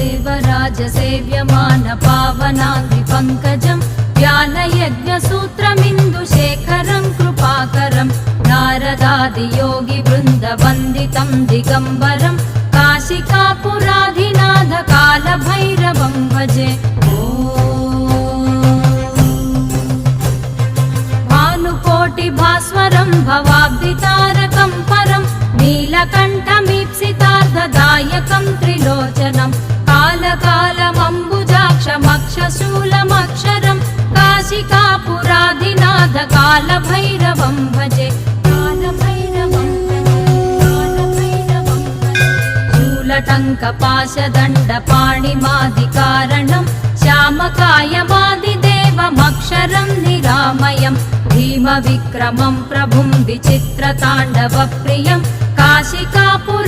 देवराजसेव्यमान पावनाङ्गिपङ्कजं ज्ञानयज्ञसूत्रमिन्दुशेखरं कृपाकरं नारदादियोगिवृन्दवन्दितं दिगम्बरं काशिकापुराधिनाथकालभैरवं भजे ॐ भानुकोटिभास्वरं भवाब्दितारकं परं नीलकण्ठमीप्सितार्धदायकं कालकालमम्बुजाक्षमक्षशूलमक्षरं काशिकापुराधिनाथकालभैरवं भजे कालभैरवं भजे कालभैरवं भजे शूलटङ्कपाशदण्डपाणिमादिकारणं श्यामकायमादिदेवमक्षरं निरामयं भीमविक्रमं प्रभुं विचित्रताण्डवप्रियं काशिकापुर